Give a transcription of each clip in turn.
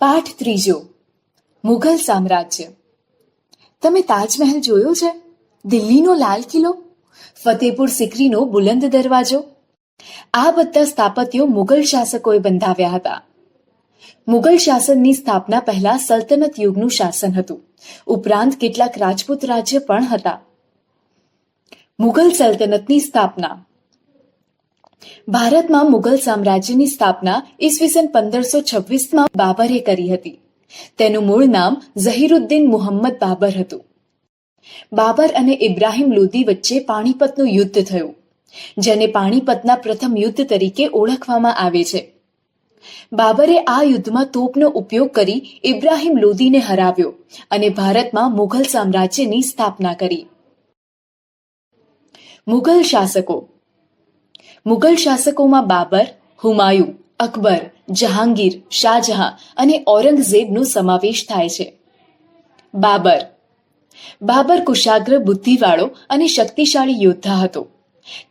પાઠ ત્રીજો. મુઘલ સામ્રાજ્ય. તમે તાજમહેલ જોયો છે? દિલ્હીનો લાલ કિલ્લો? ફતેપુર સિકરીનો બુલંદ દરવાજો? આ બધા સ્થાપત્યો મુઘલ શાસકોએ બંધાવ્યા હતા. મુઘલ શાસનની સ્થાપના પહેલા સલ્તનત યુગનું શાસન હતું. ઉપરાંત કેટલાક રાજપૂત રાજ્ય પણ હતા. મુઘલ સલ્તનતની સ્થાપના. ભારતમાં મુઘલ સામ્રાજ્યની સ્થાપના ઈસવીસન પંદરસો છવ્વીસમાં બાબરે કરી હતી. તેનું મૂળ નામ ઝહીરુદ્દીન મુહમ્મદ બાબર હતું. બાબર અને ઇબ્રાહિમ લોદી વચ્ચે પાણીપતનું યુદ્ધ થયું, જેને પાણીપતના પ્રથમ યુદ્ધ તરીકે ઓળખવામાં આવે છે. બાબરે આ યુદ્ધમાં તોપનો ઉપયોગ કરી ઇબ્રાહિમ લોદીને હરાવ્યો અને ભારતમાં મુઘલ સામ્રાજ્યની સ્થાપના કરી. મુઘલ શાસકો મુઘલ શાસકોમાં બાબર, હુમાયુ, અકબર, જહાંગીર, શાહજહાં અને ઔરંગઝેબનો સમાવેશ થાય છે. બાબર. બાબર કુશાગ્ર બુદ્ધિવાળો અને શક્તિશાળી યોદ્ધા હતો.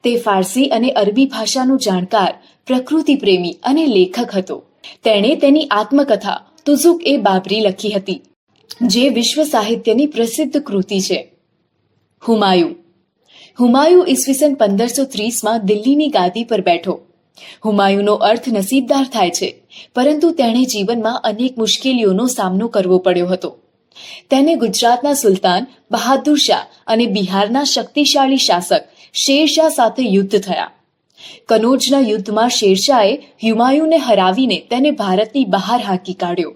તે ફારસી અને અરબી ભાષાનો જાણકાર, પ્રકૃતિ પ્રેમી અને લેખક હતો. તેણે તેની આત્મકથા તુઝુક એ બાબરી લખી હતી, જે વિશ્વ સાહિત્યની પ્રસિદ્ધ કૃતિ છે. હુમાયું. હુમાયું ઈસવીસન પંદરસો ત્રીસમાં દિલ્હીની ગાદી પર બેઠો. હુમાયુનો અર્થ નસીબદાર થાય છે, પરંતુ તેણે જીવનમાં અનેક મુશ્કેલીઓનો સામનો કરવો પડ્યો હતો. તેને ગુજરાતના સુલતાન, બહાદુર શાહ અને બિહારના શક્તિશાળી શાસક શેરશાહ સાથે યુદ્ધ થયા. કનોજના યુદ્ધમાં શેરશાહે હુમાયુને હરાવીને તેને ભારતની બહાર હાંકી કાઢ્યો.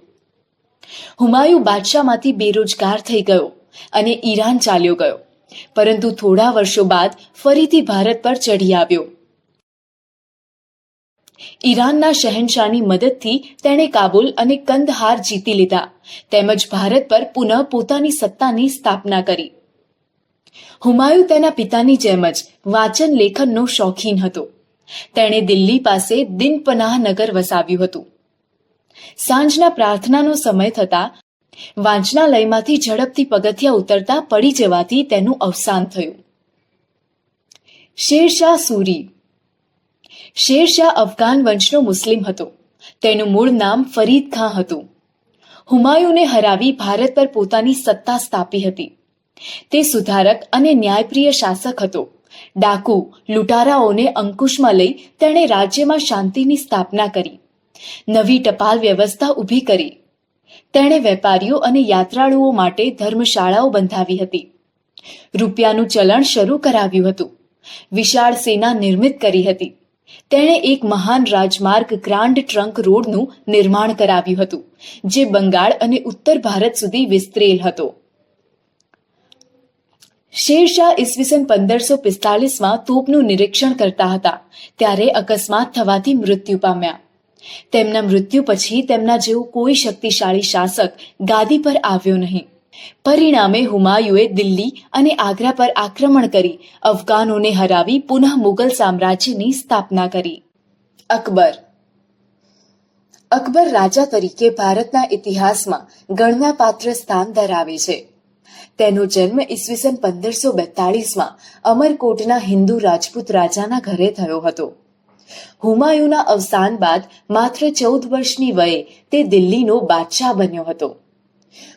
હુમાયુ બાદશાહમાંથી બેરોજગાર થઈ ગયો અને ઈરાન ચાલ્યો ગયો. પરંતુ થોડા વર્ષો બાદ ફરીથી ભારત પર ચઢી આવ્યો. ઈરાનના શહેનશાહની મદદથી તેણે કાબુલ અને કંદહાર જીતી લીધા, તેમજ ભારત પર પુનઃ પોતાની સત્તાની સ્થાપના કરી. હુમાયુ તેના પિતાની જેમ જ વાંચન લેખનનો શોખીન હતો. તેણે દિલ્હી પાસે દિનપનાહ નગર વસાવ્યું હતું. સાંજના પ્રાર્થનાનો સમય થતા વાંચનાલયમાંથી ઝડપથી પગથિયા ઉતરતા પડી જવાથી તેનું અવસાન થયું. શેરશાહ સૂરી. શેરશાહ અફઘાન વંશનો મુસ્લિમ હતો. તેનું મૂળ નામ ફરીદ ખાં હતું. હુમાયુને હરાવી ભારત પર પોતાની સત્તા સ્થાપી હતી. તે સુધારક અને ન્યાયપ્રિય શાસક હતો. ડાકુ લૂંટારાઓને અંકુશમાં લઈ તેણે રાજ્યમાં શાંતિની સ્થાપના કરી. નવી ટપાલ વ્યવસ્થા ઊભી કરી. તેણે વેપારીઓ અને યાત્રાળુઓ માટે ધર્મશાળાઓ બંધાવી હતી. રૂપિયાનું ચલણ શરૂ કરાવ્યું હતું. વિશાળ સેના નિર્મિત કરી હતી. તેણે એક મહાન રાજમાર્ગ ગ્રાન્ડ ટ્રંક રોડનું નિર્માણ કરાવ્યું હતું, જે બંગાળ અને ઉત્તર ભારત સુધી વિસ્તરેલ હતો. શેરશાહ ઈસવીસન પંદરસો પિસ્તાલીસમાં તોપનું નિરીક્ષણ કરતા હતા, ત્યારે અકસ્માત થવાથી મૃત્યુ પામ્યા. તેમના મૃત્યુ પછી તેમના જેવો કોઈ શક્તિશાળી શાસક ગાદી પર આવ્યો નહીં. પરિણામે હુમાયુએ દિલ્હી અને આગ્રા પર આક્રમણ કરી, અફઘાનોને હરાવી પુનઃ મુગલ સામ્રાજ્યની સ્થાપના કરી. અકબર. અકબર રાજા તરીકે ભારતના ઇતિહાસમાં ગણનાપાત્ર સ્થાન ધરાવે છે. તેનો જન્મ ઈસવીસન પંદરસો બેતાળીસમાં અમરકોટના હિન્દુ રાજપૂત રાજાના ઘરે થયો હતો. હુમાયુના અવસાન બાદ માત્ર ચૌદ વર્ષની વયે તે દિલ્હીનો બાદશાહ બન્યો હતો.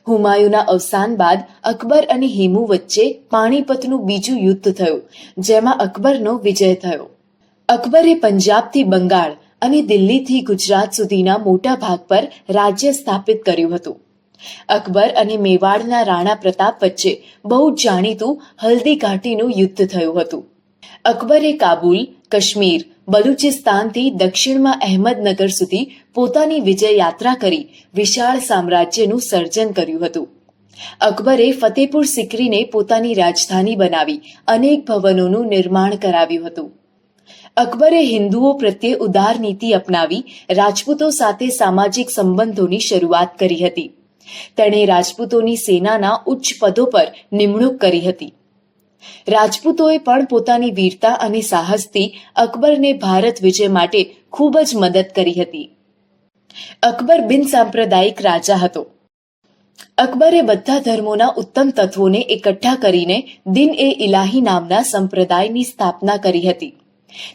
હુમાયુના અવસાન બાદ અકબર અને હેમુ વચ્ચે પાણીપતનું બીજું યુદ્ધ થયું, જેમાં અકબરનો વિજય થયો. અકબરે પંજાબથી બંગાળ અને દિલ્હીથી ગુજરાત સુધીના મોટા ભાગ પર રાજ્ય સ્થાપિત કર્યું હતું. અકબર અને મેવાડના રાણા પ્રતાપ વચ્ચે બહુ જાણીતું હલ્દી ઘાટીનું યુદ્ધ થયું હતું. અકબરે કાબુલ, કાશ્મીર બલુચિસ્તાનથી દક્ષિણમાં અહેમદનગર સુધી પોતાની વિજય યાત્રા કરી વિશાળ સામ્રાજ્યનું સર્જન કર્યું હતું. અકબરે ફતેપુર સિકરીને પોતાની રાજધાની બનાવી અનેક ભવનોનું નિર્માણ કરાવ્યું હતું. અકબરે હિન્દુઓ પ્રત્યે ઉદાર નીતિ અપનાવી રાજપૂતો સાથે સામાજિક સંબંધોની શરૂઆત કરી હતી. તેણે રાજપૂતોની સેનાના ઉચ્ચ પદો પર નિમણૂક કરી હતી. રાજપૂતોએ પણ પોતાની વીરતા અને સાહસથી અકબરને ભારત વિજય માટે ખૂબ જ મદદ કરી હતી. અકબર બિન સાંપ્રદાયિક રાજા હતો. અકબરે બધા ધર્મોના ઉત્તમ તત્વોને એકઠા કરીને દિન એ ઇલાહી નામના સંપ્રદાયની સ્થાપના કરી હતી.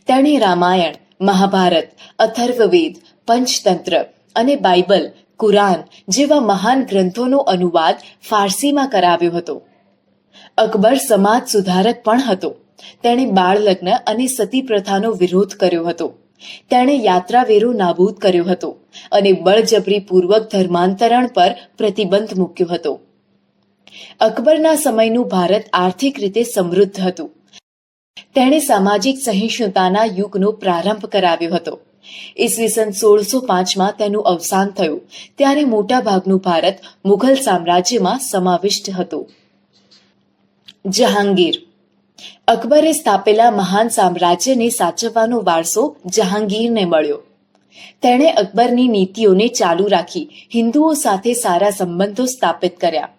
તેણે રામાયણ, મહાભારત, અથર્વવેદ, પંચતંત્ર અને બાઇબલ, કુરાન જેવા મહાન ગ્રંથોનો અનુવાદ ફારસીમાં કરાવ્યો હતો. અકબર સમાજ સુધારક પણ હતો. તેણે બાળ લગ્ન અને સતી પ્રથાનો વિરોધ કર્યો હતો. તેણે યાત્રાવેરો નાબૂદ કર્યો હતો અને બળજબરીપૂર્વક ધર્માંતરણ પર પ્રતિબંધ મૂક્યો હતો. અકબરના સમયનું ભારત આર્થિક રીતે સમૃદ્ધ હતું. તેણે સામાજિક સહિષ્ણુતાના યુગનો પ્રારંભ કરાવ્યો હતો. ઈસવીસન સોળસો પાંચમાં તેનું અવસાન થયું, ત્યારે મોટાભાગનું ભારત મુઘલ સામ્રાજ્યમાં સમાવિષ્ટ હતું. જહાંગીર. અકબરે સ્થાપેલા મહાન સામ્રાજ્યને સાચવવાનો વારસો જહાંગીરને મળ્યો. તેણે અકબરની નીતિઓને ચાલુ રાખી હિન્દુઓ સાથે સારા સંબંધો સ્થાપિત કર્યા.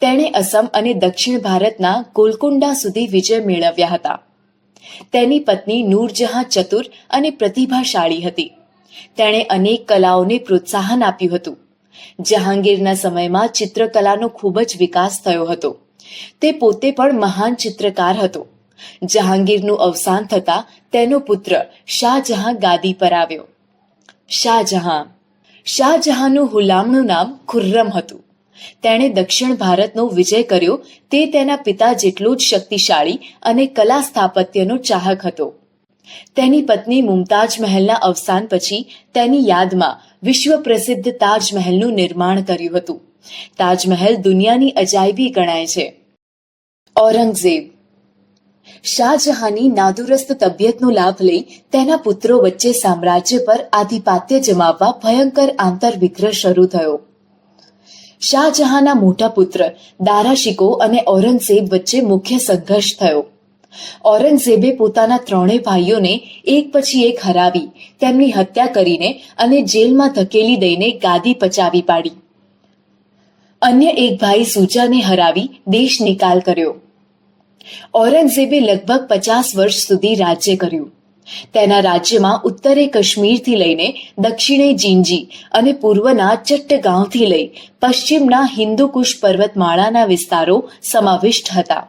તેણે અસમ અને દક્ષિણ ભારતના ગોલકુંડા સુધી વિજય મેળવ્યા હતા. તેની પત્ની નૂરજહાં ચતુર અને પ્રતિભાશાળી હતી. તેણે અનેક કલાઓને પ્રોત્સાહન આપ્યું હતું. જહાંગીરના સમયમાં ચિત્રકલાનો ખૂબ જ વિકાસ થયો હતો. તે પોતે પણ મહાન ચિત્રકાર હતો. જહાંગીરનું અવસાન થતાં તેનો પુત્ર શાહજહાં ગાદી પર આવ્યો. શાહજહાં. શાહજહાંનું હુલામનું નામ ખુર્રમ હતું. તેણે દક્ષિણ ભારતનો વિજય કર્યો, તે તેના પિતા જેટલો જ શક્તિશાળી અને કલા સ્થાપત્યનો ચાહક હતો. તેની પત્ની મુમતાજ મહેલના અવસાન પછી તેની યાદમાં વિશ્વ પ્રસિદ્ધ તાજમહેલનું નિર્માણ કર્યું હતું. તાજમહેલ દુનિયાની અજાયબી ગણાય છે. ઔરંગઝેબ. શાહજહાંની નાદુરસ્ત તબિયતનો લાભ લઈ તેના પુત્રો વચ્ચે સામ્રાજ્ય પર આધિપત્ય જમાવવા ભયંકર આંતરવિગ્રહ શરૂ થયો. શાહજહાંના મોટા પુત્ર દારાશિકો અને ઔરંગઝેબ વચ્ચે મુખ્ય સંઘર્ષ થયો. ઔરંગઝેબે પોતાના ત્રણેય ભાઈઓને એક પછી એક હરાવી, તેમની હત્યા કરીને અને જેલમાં ધકેલી દઈને ગાદી પચાવી પાડી. અન્ય એક ભાઈ સુજાને હરાવી દેશ નિકાલ કર્યો. ઔરંગઝેબે લગભગ પચાસ વર્ષ સુધી રાજ્ય કર્યું. તેના રાજ્યમાં ઉત્તરે કાશ્મીરથી લઈને દક્ષિણે જીંજી અને પૂર્વના ચટ્ટગાંવથી લઈ પશ્ચિમના હિન્દુકુશ પર્વતમાળાના વિસ્તારો સમાવિષ્ટ હતા.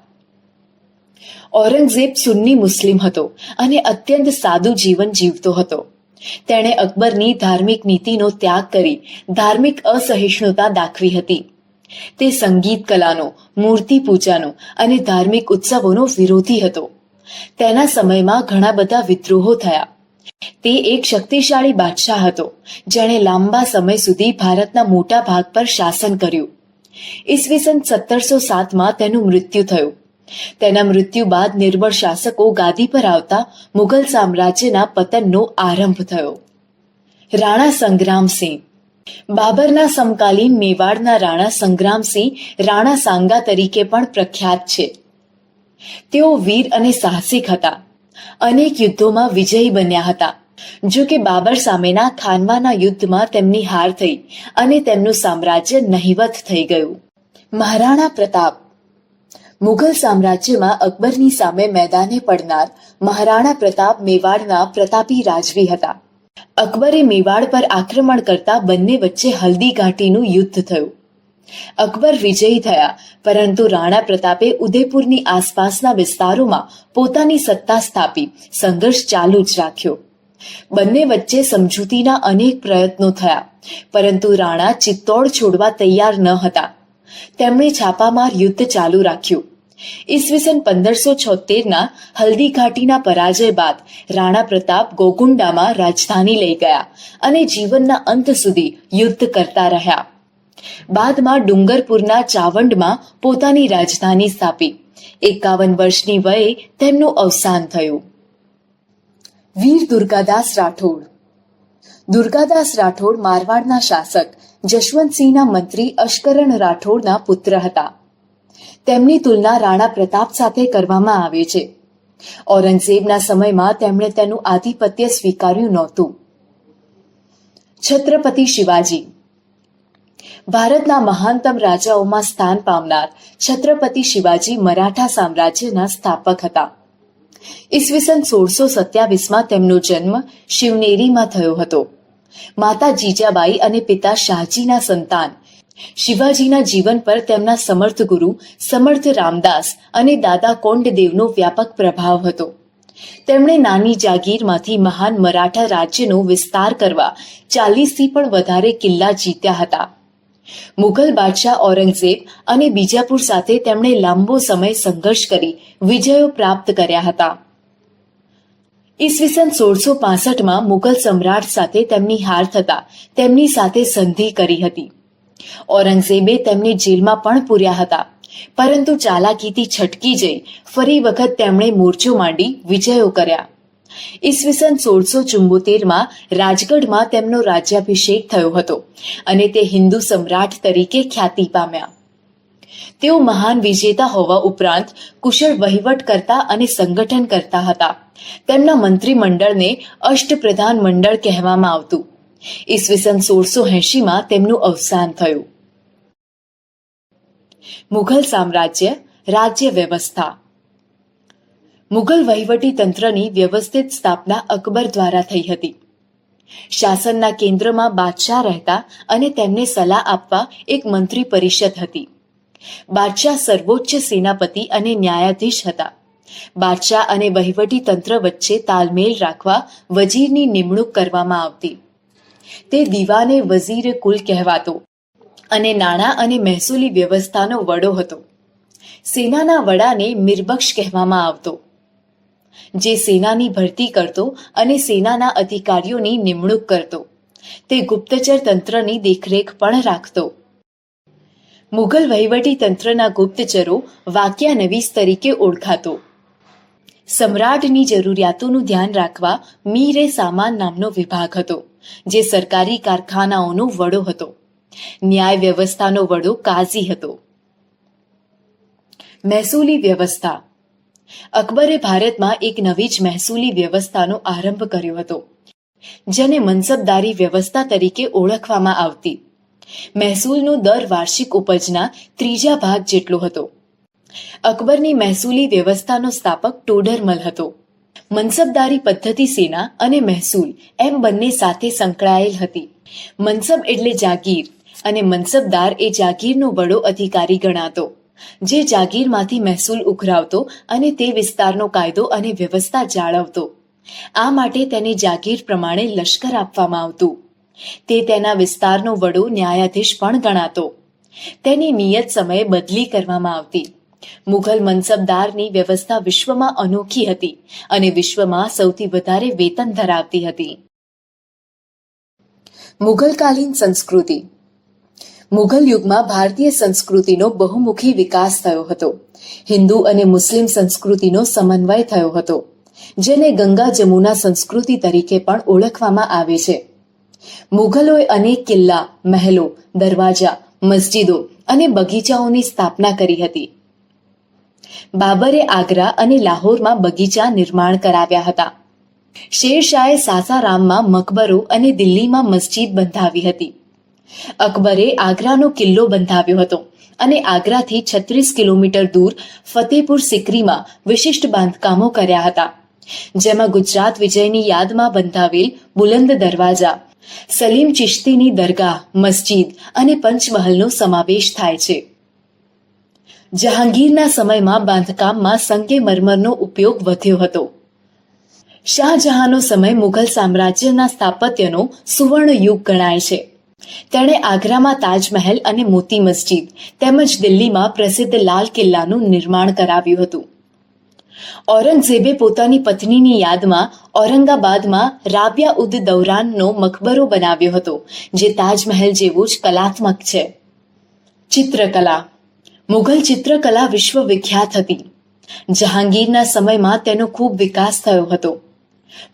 ઔરંગઝેબ સુન્ની મુસ્લિમ હતો અને અત્યંત સાદું જીવન જીવતો હતો. તેણે અકબરની ધાર્મિક નીતિનો ત્યાગ કરી ધાર્મિક અસહિષ્ણુતા દાખવી હતી. તે સંગીત કલાનો, મૂર્તિ પૂજાનો અને ધાર્મિક ઉત્સવોનો વિરોધી હતો. તેના સમયમાં ઘણા બધા વિદ્રોહો થયા. તે એક શક્તિશાળી બાદશાહ હતો, જેણે લાંબા સમય સુધી ભારતના મોટા ભાગ પર શાસન કર્યું. ઈસવીસન સત્તરસો સાતમાં તેનું મૃત્યુ થયું. તેના મૃત્યુ બાદ નિર્બળ શાસકો ગાદી પર આવતા મુઘલ સામ્રાજ્યના પતનનો આરંભ થયો. રાણા સંગ્રામસિંહ બાબરના સમકાલીન મેવાડના રાણા સંગ્રામસિંહ રાણા સાંગા તરીકે પણ પ્રખ્યાત છે. તેઓ વીર અને સાહસિક હતા. અનેક યુદ્ધોમાં વિજયી બન્યા હતા. જો કે બાબર સામેના ખાનવાના યુદ્ધમાં તેમની હાર થઈ અને તેમનું સામ્રાજ્ય નહિવત થઈ ગયું. મહારાણા પ્રતાપ. મુઘલ સામ્રાજ્યમાં અકબરની સામે મેદાને પડનાર મહારાણા પ્રતાપ મેવાડના પ્રતાપી રાજવી હતા. અકબરે મેવાડ પર આક્રમણ કરતા બંને વચ્ચે હલ્દી ઘાટીનું યુદ્ધ થયું. અકબર વિજયી થયા, પરંતુ રાણા પ્રતાપે ઉદયપુરની આસપાસના વિસ્તારોમાં પોતાની સત્તા સ્થાપી, સંઘર્ષ ચાલુ જ રાખ્યો. બંને વચ્ચે સમજૂતીના અનેક પ્રયત્નો થયા, પરંતુ રાણા ચિત્તોડ છોડવા તૈયાર ન હતા. તેમણે છાપામાર યુદ્ધ ચાલુ રાખ્યું. ઈસવીસન પંદરસો છોતેરના હલ્દી ઘાટીના પરાજય બાદ રાણા પ્રતાપ ગોકુંડામાં રાજધાની લઈ ગયા અને જીવનના અંત સુધી યુદ્ધ કરતા રહ્યા. બાદમાં ડુંગરપુરના ચાવંડમાં પોતાની રાજધાની સ્થાપી. એકાવન વર્ષની વયે તેમનું અવસાન થયું. વીર દુર્ગાદાસ રાઠોડ. દુર્ગાદાસ રાઠોડ મારવાડના શાસક, જશવંતસિંહના મંત્રી અશ્કરણ રાઠોડના પુત્ર હતા. તેમની તુલના રાણા પ્રતાપ સાથે કરવામાં આવે છે. ઔરંગઝેબના સમયમાં તેમણે તેનું આધિપત્ય સ્વીકાર્યું નહોતું. છત્રપતિ શિવાજી. ભારતના મહાનતમ રાજાઓમાં સ્થાન પામનાર છત્રપતિ શિવાજી મરાઠા સામ્રાજ્યના સ્થાપક હતા. ઈસવીસન સોળસો સત્યાવીસમાં તેમનો જન્મ શિવનેરીમાં થયો હતો. માતા જીજાબાઈ અને પિતા શાહજીના સંતાન શિવાજીના જીવન પર તેમના સમર્થ ગુરુ, સમર્થ રામદાસ અને દાદા કોંડદેવનો વ્યાપક પ્રભાવ હતો. તેમણે નાની જાગીરમાંથી મહાન મરાઠા રાજ્યનો વિસ્તાર કરવા ચાલીસથી પણ વધારે કિલ્લા જીત્યા હતા. મુઘલ બાદશાહ ઔરંગઝેબ અને બીજાપુર સાથે તેમણે લાંબો સમય સંઘર્ષ કરી વિજયો પ્રાપ્ત કર્યા હતા. ઈસવીસન સોળસો પાસઠમાં મુઘલ સમ્રાટ સાથે તેમની હાર થતા તેમની સાથે સંધિ કરી હતી. ઔરંગઝેબે તેમને જેલમાં પણ પૂર્યા હતા. પરંતુ ચાલાકીથી છટકી જઈ ફરી વખત તેમણે મોરચો માંડી વિજયો કર્યા. ઈસવીસન સોળસો ચુંબોતેરમાં રાજગઢમાં તેમનો રાજ્યાભિષેક થયો હતો અને તે હિન્દુ સમ્રાટ તરીકે ખ્યાતિ પામ્યા. તેઓ મહાન વિજેતા હોવા ઉપરાંત કુશળ વહીવટ કરતા અને સંગઠન કરતા હતા. તેમના મંત્રીમંડળને અષ્ટપ્રધાન મંડળ કહેવામાં આવતું. ઈસવીસન સોળસો એંશીમાં તેમનું અવસાન થયું. મુઘલ સામ્રાજ્ય રાજ્ય વ્યવસ્થા. મુઘલ વહીવટી તંત્રની વ્યવસ્થિત સ્થાપના અકબર દ્વારા થઈ હતી. શાસનના કેન્દ્રમાં બાદશાહ રહેતા અને તેમને સલાહ આપવા એક મંત્રી પરિષદ હતી. બાદશાહ સર્વોચ્ચ સેનાપતિ અને ન્યાયાધીશ હતા. બાદશાહ અને વહીવટી તંત્ર વચ્ચે તાલમેલ રાખવા વજીરની નિમણૂક કરવામાં આવતી. તે દીવાને વઝીર કુલ કહેવાતો અને નાણાં અને મહેસૂલી વ્યવસ્થાનો વડો હતો. સેનાના વડાને મિરબક્ષ કહેવામાં આવતો. જે સેનાની ભરતી કરતો અને સેનાના અધિકારીઓની નિમણૂક કરતો. તે ગુપ્તચર તંત્રની દેખરેખ પણ રાખતો. મુઘલ વહીવટી તંત્રના ગુપ્તચરો વાક્યાનવીસ તરીકે ઓળખાતો. સમ્રાટની જરૂરિયાતોનું ધ્યાન રાખવા મીરે સામાન નામનો વિભાગ હતો. જે સરકારી કારખાનાઓનો વડો હતો. ન્યાય વ્યવસ્થાનો વડો કાઝી હતો. મહેસૂલી વ્યવસ્થા. અકબરે ભારતમાં એક નવી જ મહેસૂલી વ્યવસ્થાનો આરંભ કર્યો હતો, જેને મનસબદારી વ્યવસ્થા તરીકે ઓળખવામાં આવતી. મહેસૂલનો દર વાર્ષિક ઉપજના ત્રીજા ભાગ જેટલો હતો. અકબરની મહેસૂલી વ્યવસ્થાનો સ્થાપક ટોડરમલ હતો. મનસબદારી પદ્ધતિ સેના અને મહેસૂલ એમ બંને સાથે સંકળાયેલ હતી. મનસબ એટલે જાગીર અને મનસબદાર એ જાગીરનો વડો અધિકારી ગણાતો, જે જાગીરમાંથી મહેસૂલ ઉઘરાવતો અને તે વિસ્તારનો કાયદો અને વ્યવસ્થા જાળવતો. આ માટે તેને જાગીર પ્રમાણે લશ્કર આપવામાં આવતું. તે તેના વિસ્તારનો વડો ન્યાયાધીશ પણ ગણાતો. તેની નિયત સમયે બદલી કરવામાં આવતી. મુઘલ મનસબદારની વ્યવસ્થા વિશ્વમાં અનોખી હતી અને વિશ્વમાં સૌથી વધારે વેતન ધરાવતી હતી. મુઘલકાલીન સંસ્કૃતિ. મુઘલ યુગમાં ભારતીય સંસ્કૃતિનો બહુમુખી વિકાસ થયો હતો. હિન્દુ અને મુસ્લિમ સંસ્કૃતિનો સમન્વય થયો હતો, જેને ગંગા જમુના સંસ્કૃતિ તરીકે પણ ઓળખવામાં આવે છે. મુઘલોએ અનેક કિલ્લા, મહેલો, દરવાજા, મસ્જિદો અને બગીચાઓની સ્થાપના કરી હતી. બાબરે આગ્રા અને લાહોરમાં બગીચા નિર્માણ કરાવ્યા હતા. શેરશાહે સાસારામમાં મકબરો અને દિલ્હીમાં મસ્જિદ બંધાવી હતી. અકબરે આગ્રાનો કિલ્લો બંધાવ્યો હતો અને આગ્રાથી છત્રીસ કિલોમીટર દૂર ફતેપુર સિકરીમાં વિશિષ્ટ બાંધકામો કર્યા હતા. જેમાં ગુજરાત વિજયની યાદમાં બંધાવેલ બુલંદ દરવાજા, સલીમ ચિશ્તીની દરગાહ, મસ્જિદ અને પંચમહલનો સમાવેશ થાય છે. જહાંગીરના સમયમાં બાંધકામમાં સંગેમરમરનો ઉપયોગ વધ્યો હતો. શાહજહાંનો સમય મુઘલ સામ્રાજ્યના સ્થાપત્યનો સુવર્ણ યુગ ગણાય છે. તેણે આગ્રામાં તાજમહેલ અને મોતી મસ્જિદ તેમજ દિલ્હીમાં પ્રસિદ્ધ લાલ કિલ્લાનું નિર્માણ કરાવ્યું હતું. ઔરંગઝેબે પોતાની પત્નીની યાદમાં ઔરંગાબાદમાં રાબિયા ઉદ દૌરાનનો મકબરો બનાવ્યો હતો, જે તાજમહેલ જેવું જ કલાત્મક છે. ચિત્રકલા મુઘલ ચિત્રકલા વિશ્વ વિખ્યાત હતી. જહાંગીરના સમયમાં તેનો ખૂબ વિકાસ થયો હતો.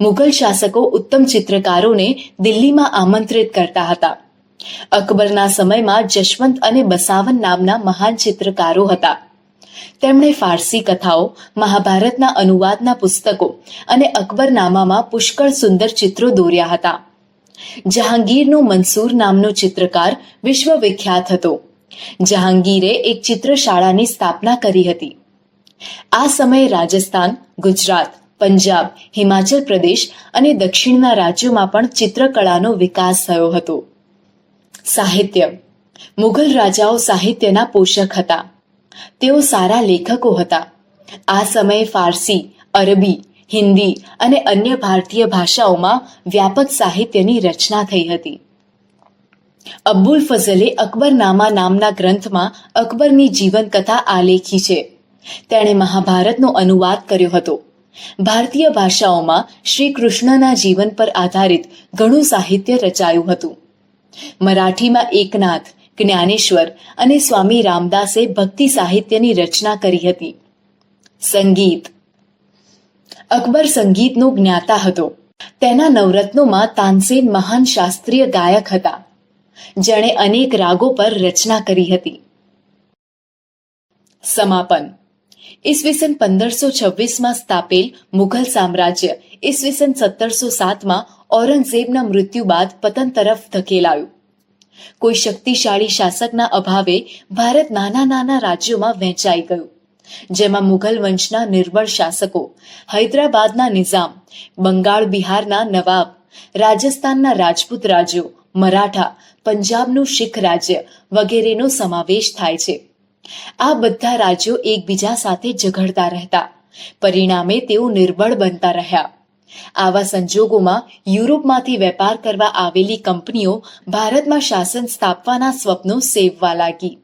મુઘલ શાસકો ઉત્તમ ચિત્રકારોને દિલ્હીમાં આમંત્રિત કરતા હતા. અકબરના સમયમાં જશવંત અને બસાવન નામના મહાન ચિત્રકારો હતા. તેમણે ફારસી કથાઓ, મહાભારતના અનુવાદના પુસ્તકો અને અકબરનામામાં પુષ્કળ સુંદર ચિત્રો દોર્યા હતા. જહાંગીરનો મંસૂર નામનો ચિત્રકાર વિશ્વ વિખ્યાત હતો. જહાંગીરે એક ચિત્રશાળાની સ્થાપના કરી હતી. આ સમયે રાજસ્થાન, ગુજરાત, પંજાબ, હિમાચલ પ્રદેશ અને દક્ષિણના રાજ્યોમાં પણ ચિત્રકળાનો વિકાસ થયો હતો. સાહિત્ય. મુઘલ રાજાઓ સાહિત્યના પોષક હતા. તેઓ સારા લેખકો હતા. આ સમયે ફારસી, અરબી, હિન્દી અને અન્ય ભારતીય ભાષાઓમાં વ્યાપક સાહિત્યની રચના થઈ હતી. અબ્બુલ ફઝલે અકબરનામા નામના ગ્રંથમાં અકબરની જીવનકથા આલેખી છે. તેણે મહાભારતનો અનુવાદ કર્યો હતો. ભારતીય ભાષાઓમાં શ્રી કૃષ્ણના જીવન પર આધારિત ઘણું સાહિત્ય રચાયું હતું. મરાઠીમાં એકનાથ, જ્ઞાનેશ્વર અને સ્વામી રામદાસે ભક્તિ સાહિત્યની રચના કરી હતી. સંગીત. અકબર સંગીતનો જ્ઞાતા હતો. તેના નવરત્નોમાં તાનસેન મહાન શાસ્ત્રીય ગાયક હતા. જેણે અનેક રાગો પર રચના કરી હતી. સમાપન. ઈસવીસન પંદરસો છવ્વીસમાં સ્થાપેલ મુઘલ સામ્રાજ્ય. ઈસવીસન સત્તરસો સાતમાં ઔરંગઝેબના મૃત્યુ બાદ પતન તરફ ધકેલાયું. કોઈ શક્તિશાળી શાસકના અભાવે ભારત નાના નાના રાજ્યોમાં વહેંચાઈ ગયું. જેમાં મુઘલ વંશના નિર્બળ શાસકો, હૈદરાબાદના નિઝામ, બંગાળ બિહારના નવાબ, રાજસ્થાનના રાજપૂત રાજ્યો, મરાઠા પંજાબનું શીખ રાજ્ય વગેરેનો સમાવેશ થાય છે. આ બધા રાજ્યો એકબીજા સાથે ઝઘડતા રહેતા. પરિણામે તેઓ નિર્બળ બનતા રહ્યા. આવા સંજોગોમાં યુરોપમાંથી વેપાર કરવા આવેલી કંપનીઓ ભારતમાં શાસન સ્થાપવાના સ્વપ્નો સેવવા લાગી.